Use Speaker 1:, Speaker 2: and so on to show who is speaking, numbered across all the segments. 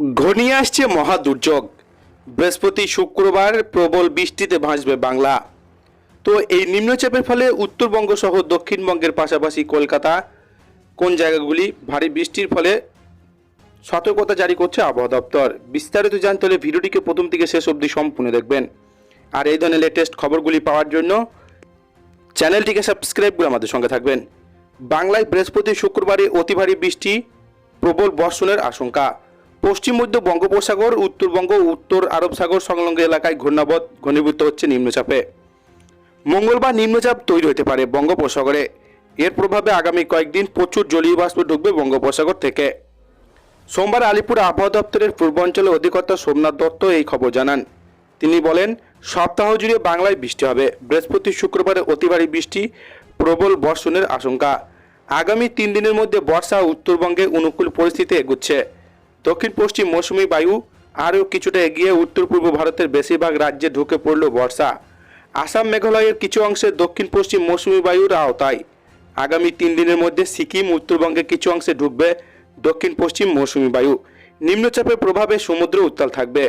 Speaker 1: ঘনিয়ে আসছে, মহা দুর্যোগ। বৃহস্পতি, শুক্রবার প্রবল বৃষ্টিতে ভাসবে বাংলা। তো এই নিম্নচাপের ফলে উত্তরবঙ্গ সহ দক্ষিণবঙ্গের পাশাপাশি কলকাতা, কোন জায়গাগুলি ভারী বৃষ্টির ফলে সতর্কতা জারি করছে আবহাওয়া দপ্তর? বিস্তারিত জানতে হলে ভিডিওটিকে প্রথম থেকে শেষ অবধি সম্পূর্ণ দেখবেন। আর এই ধরনের লেটেস্ট খবরগুলি পাওয়ার জন্য চ্যানেলটিকে সাবস্ক্রাইব করে আমাদের সঙ্গে থাকবেন। বাংলায় বৃহস্পতি, শুক্রবারে অতি ভারী বৃষ্টি, প্রবল বর্ষণের আশঙ্কা। পশ্চিম মধ্য বঙ্গোপসাগর, উত্তরবঙ্গ উত্তর আরব সাগর সংলগ্ন এলাকায় ঘূর্ণাবধ ঘনীভূত হচ্ছে নিম্নচাপে। মঙ্গলবার নিম্নচাপ তৈরি হতে পারে বঙ্গোপসাগরে। এর প্রভাবে আগামী কয়েকদিন প্রচুর জলীয় বাষ্প ঢুকবে বঙ্গোপসাগর থেকে। সোমবার আলিপুর আবহাওয়া দপ্তরের পূর্বাঞ্চলের অধিকর্তা সোমনাথ দত্ত এই খবর জানান। তিনি বলেন, সপ্তাহ জুড়ে বাংলায় বৃষ্টি হবে। বৃহস্পতি শুক্রবারে অতি ভারী বৃষ্টি, প্রবল বর্ষণের আশঙ্কা। আগামী তিন দিনের মধ্যে বর্ষা উত্তরবঙ্গে অনুকূল পরিস্থিতি এগুচ্ছে। দক্ষিণ পশ্চিম মৌসুমী বায়ু আরও কিছুটা এগিয়ে উত্তর পূর্ব ভারতের বেশিরভাগ রাজ্যে ঢুকে পড়ল বর্ষা। আসাম মেঘালয়ের কিছু অংশে দক্ষিণ পশ্চিম মৌসুমী বায়ুর আওতায়। আগামী তিন দিনের মধ্যে সিকিম, উত্তরবঙ্গের কিছু অংশে ঢুকবে দক্ষিণ পশ্চিম মৌসুমী বায়ু। নিম্নচাপের প্রভাবে সমুদ্র উত্তাল থাকবে।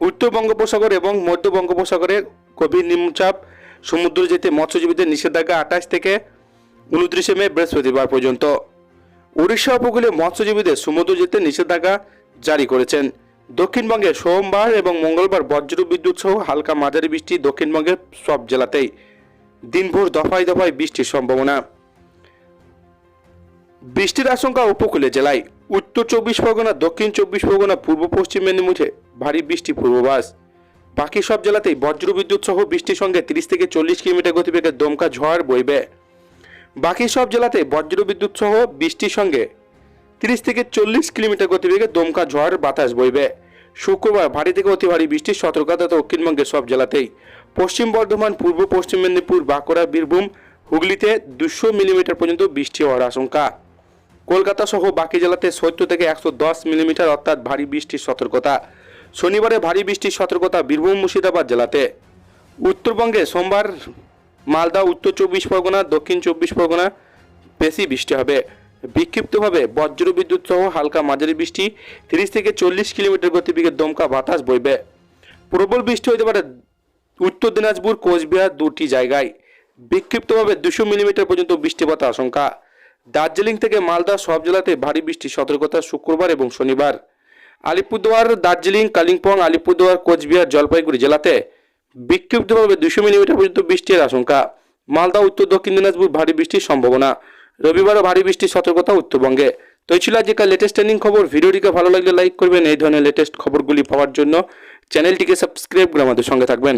Speaker 1: উত্তর বঙ্গোপসাগর এবং মধ্য বঙ্গোপসাগরে গভীর নিম্নচাপ। সমুদ্র যেতে মৎস্যজীবীদের নিষেধাজ্ঞা আঠাশ থেকে উনত্রিশে মে বৃহস্পতিবার পর্যন্ত। উড়িষ্যা উপকূলে মৎস্যজীবীদের সমুদ্র যেতে নিষেধাজ্ঞা জারি করেছেন। দক্ষিণবঙ্গে সোমবার এবং মঙ্গলবার বজ্র বিদ্যুৎ সহ হালকা মাঝারি বৃষ্টি দক্ষিণবঙ্গের সব জেলাতেই। দিনভর দফায় দফায় বৃষ্টির সম্ভাবনা। বৃষ্টির আশঙ্কা উপকূলে জেলায়। উত্তর চব্বিশ পরগনা, দক্ষিণ চব্বিশ পরগনা, পূর্ব পশ্চিম মেদিনীপুরে ভারী বৃষ্টি পূর্বাভাস। বাকি সব জেলাতেই বজ্র বিদ্যুৎ সহ বৃষ্টির সঙ্গে তিরিশ থেকে চল্লিশ কিলোমিটার গতিবেগে দমকা ঝড় বইবে। বাকি সব জেলাতে বজ্র বিদ্যুৎ সহ বৃষ্টির সঙ্গে তিরিশ থেকে চল্লিশ কিলোমিটার গতিবেগে দমকা ঝড় বাতাস বইবে। শুক্রবার ভারী থেকে অতি ভারী বৃষ্টির সতর্কতা দক্ষিণবঙ্গের সব জেলাতেই। পশ্চিম বর্ধমান, পূর্ব পশ্চিম মেদিনীপুর, বাঁকুড়া, বীরভূম, হুগলিতে দুশো মিলিমিটার পর্যন্ত বৃষ্টি হওয়ার আশঙ্কা। কলকাতা সহ বাকি জেলাতে সত্তর থেকে একশো দশ মিলিমিটার অর্থাৎ ভারী বৃষ্টির সতর্কতা। শনিবারে ভারী বৃষ্টির সতর্কতা বীরভূম, মুর্শিদাবাদ জেলাতে। উত্তরবঙ্গে সোমবার মালদা, উত্তর চব্বিশ পরগনা, দক্ষিণ চব্বিশ পরগনা, বেশি বৃষ্টি হবে। বিক্ষিপ্তভাবে বজ্র বিদ্যুৎ সহ হালকা মাঝারি বৃষ্টি, তিরিশ থেকে চল্লিশ কিলোমিটার গতিবেগে দমকা বাতাস বইবে। প্রবল বৃষ্টি হতে পারে উত্তর দিনাজপুর, কোচবিহার দুটি জায়গায়। বিক্ষিপ্তভাবে দুশো মিলিমিটার পর্যন্ত বৃষ্টিপাত আশঙ্কা। দার্জিলিং থেকে মালদা সব জেলাতে ভারী বৃষ্টি, সতর্কতা শুক্রবার এবং শনিবার। আলিপুরদুয়ার, দার্জিলিং, কালিম্পং, আলিপুরদুয়ার, কোচবিহার, জলপাইগুড়ি জেলাতে বিক্ষিপ্তভাবে দুশো মিলিমিটার পর্যন্ত বৃষ্টির আশঙ্কা। মালদা, উত্তর, দক্ষিণ দিনাজপুর ভারী বৃষ্টির সম্ভাবনা। রবিবারও ভারী বৃষ্টির সতর্কতা উত্তরবঙ্গে। তো এই ছিল আজকের লেটেস্ট ট্রেন্ডিং খবর। ভিডিওটিকে ভালো লাগলে লাইক করবেন। এই ধরনের লেটেস্ট খবরগুলি পাওয়ার জন্য চ্যানেলটিকে সাবস্ক্রাইব করে আমাদের সঙ্গে থাকবেন।